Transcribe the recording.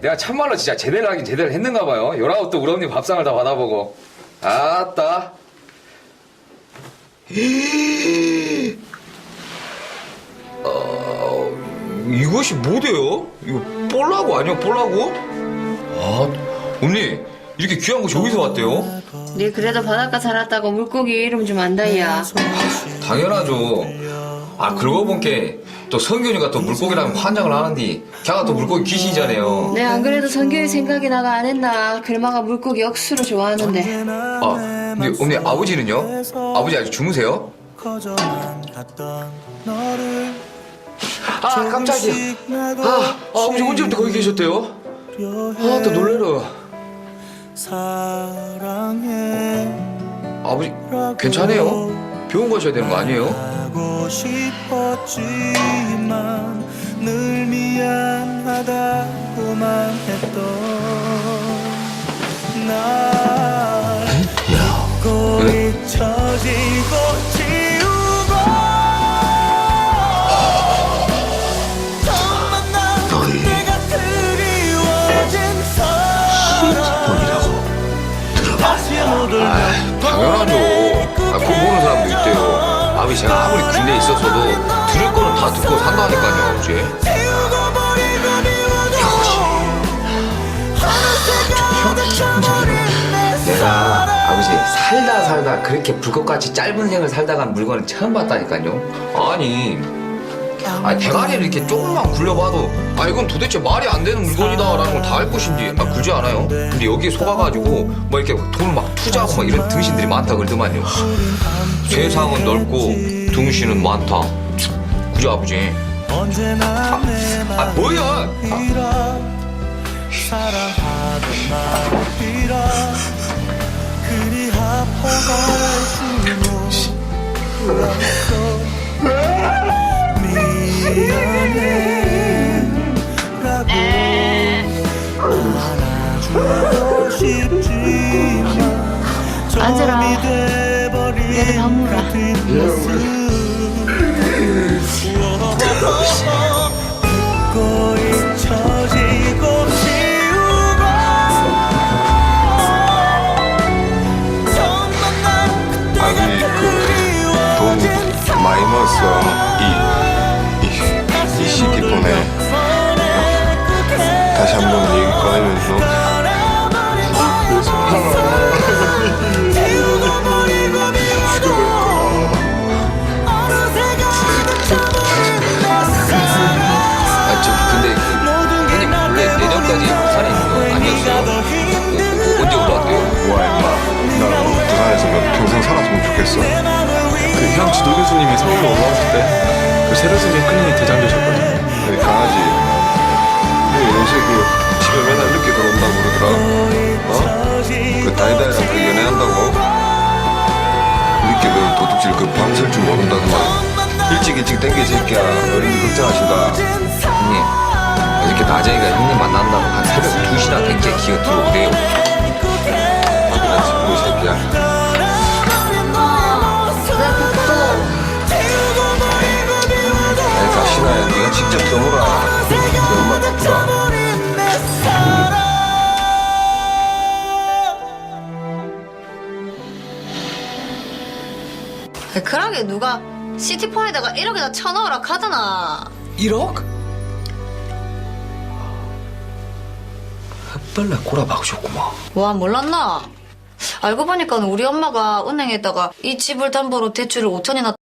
내가 참말로 진짜 제대로 하긴 제대로 했는가 봐요. 또 우리 언니 밥상을 다 받아보고. 아따. 어, 이것이 뭐대요? 이거 볼라고 아니요 볼라고? 아, 언니 이렇게 귀한 것이 어디서 왔대요? 네 그래도 바닷가 살았다고 물고기 이름 좀 안다이야. 당연하죠. 아 그러고 본게 또 성균이가 또 물고기라면 환장을 하는데 걔가 또 물고기 귀신이잖아요. 네 안 그래도 성규이 생각이 나가 안 했나. 글마가 물고기 억수로 좋아하는데. 아 근데 언니 아버지는요? 아버지 아직 주무세요? 아 깜짝이야. 아, 아 아버지 언제부터 거기 계셨대요? 아 또 놀래라. 사랑해 아버지 괜찮아요? 병원 가셔야 되는 거 아니에요? 하고 싶었지만 늘 미안하다고만 했던 날 잊고 네? 잊혀지고 지우고 처음 만난 내가 그리워진 사람 다시 못 울면 당연하죠. 아버지 제가 아무리 군대에 있었어도 들을 거는 다 듣고 산다니까요, 아버지. 내가 아버지 살다 살다 그렇게 불꽃같이 짧은 생을 살다간 물건을 처음 봤다니까요. 아니, 아니 대가리를 이렇게 조금만 굴려봐도 아 이건 도대체 말이 안 되는 물건이다라는 걸 다 알 것인지 아 그러지 않아요? 근데 여기에 속아가지고 뭐 이렇게 돈을 막 투자하고 막 이런 등신들이 많다 그러더만요. 세상은 넓고 등신은 많다. 그죠 아버지? 내아 뭐야? 아, 아니, 그. 이, 다시 한 번 얘기 꺼내면서 아, 저 근데 그 형님 원래 내년까지 부산에 있는 거 아니었어요? 어, 언제 올라왔대요? 와 임마 나 부산에서 몇 평생 살았으면 좋겠어. 그형 지도 교수님이 서울로 올라오실 때그 세로스님 클리닉 대장 되셨거든요. 우리 강아지 땡겨 이 새끼야. 어린이 걱정하신다. 형님 어저께 나정이가 형님 만난다고 한 새벽 2시나 된게 기어 들어오대요 확인한 친구 이 새끼야. 아니 가시나야 네가 직접 써보라. 네 엄마 바쁘다. 그러게 누가 시티폰에다가 1억에다 쳐넣으라 카드나 1억? 흑발라 꼬라 박으셨구만 와 몰랐나? 알고 보니까 우리 엄마가 은행에다가 이 집을 담보로 대출을 5천이나